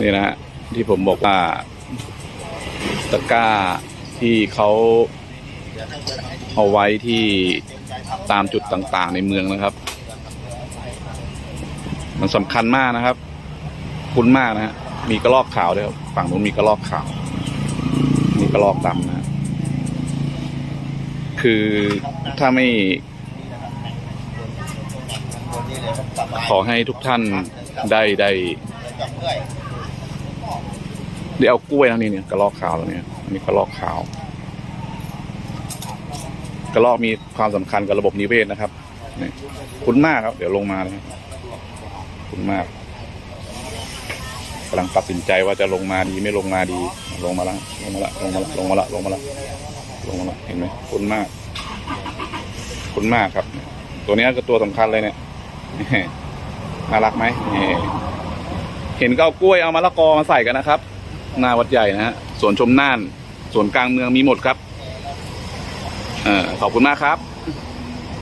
นี่นะฮะที่ผมบอกว่าตะกร้าที่เขาเอาไว้ที่ตามจุดต่างๆในเมืองนะครับ มันสำคัญมากนะครับ คุ้นมากนะฮะมีกระลอกขาวด้วยฝั่งนู้นมีกระลอกขาว มีกระลอกดำนะฮะคือถ้าไม่ ขอให้ทุกท่านได้ได้ ได้เอากล้วยทั้งนี้เนี่ยกระลอกขาวแล้วเนี่ยอันนี้กระลอกขาวกระลอกมีความสำคัญกับระบบนิเวศนะครับนี่คุ้นมากครับ เดี๋ยวลงมาเลยคุ้นมากกำลังตัดสินใจว่าจะลงมาดีไม่ลงมาดี ลงมาแล้วลงมาแล้วลงมาแล้วลงมาแล้วลงมาแล้วลงมาล้วเห็นไหมคุ้นมากคุ้นมากครับ ตัวนี้ก็ตัวสำคัญเลยเนี่ยน่ารักไหมเห็นก็เอากล้วยเอามะละกอมาใส่กันนะครับ หน้าวัดใหญ่นะฮะสวนชมน่านสวนกลางเมืองมีหมดครับอขอบคุณมากครับ